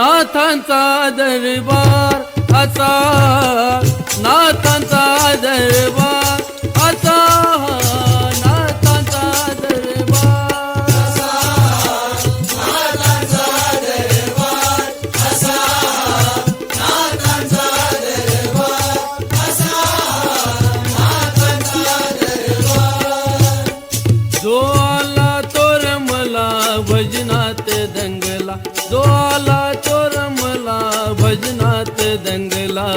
नाथांचा दरबार असा नाथांचा दरबार असा नाथांचा दरबार जो आला तो रमला भजनात दंग तो रमला भजनात दंगला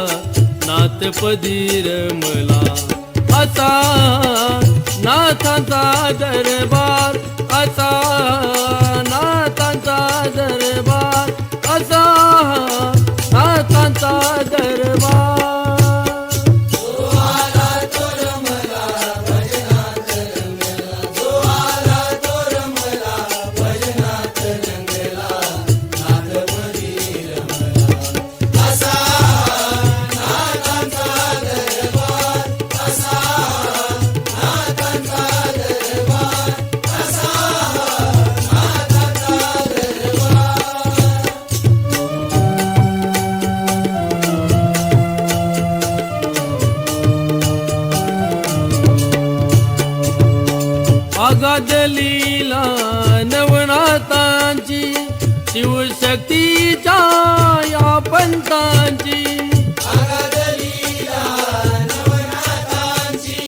नाथ पदी रमला आता नाथाचा दरबार आता अगाध लीला नवनाथांची शिवशक्तीच्या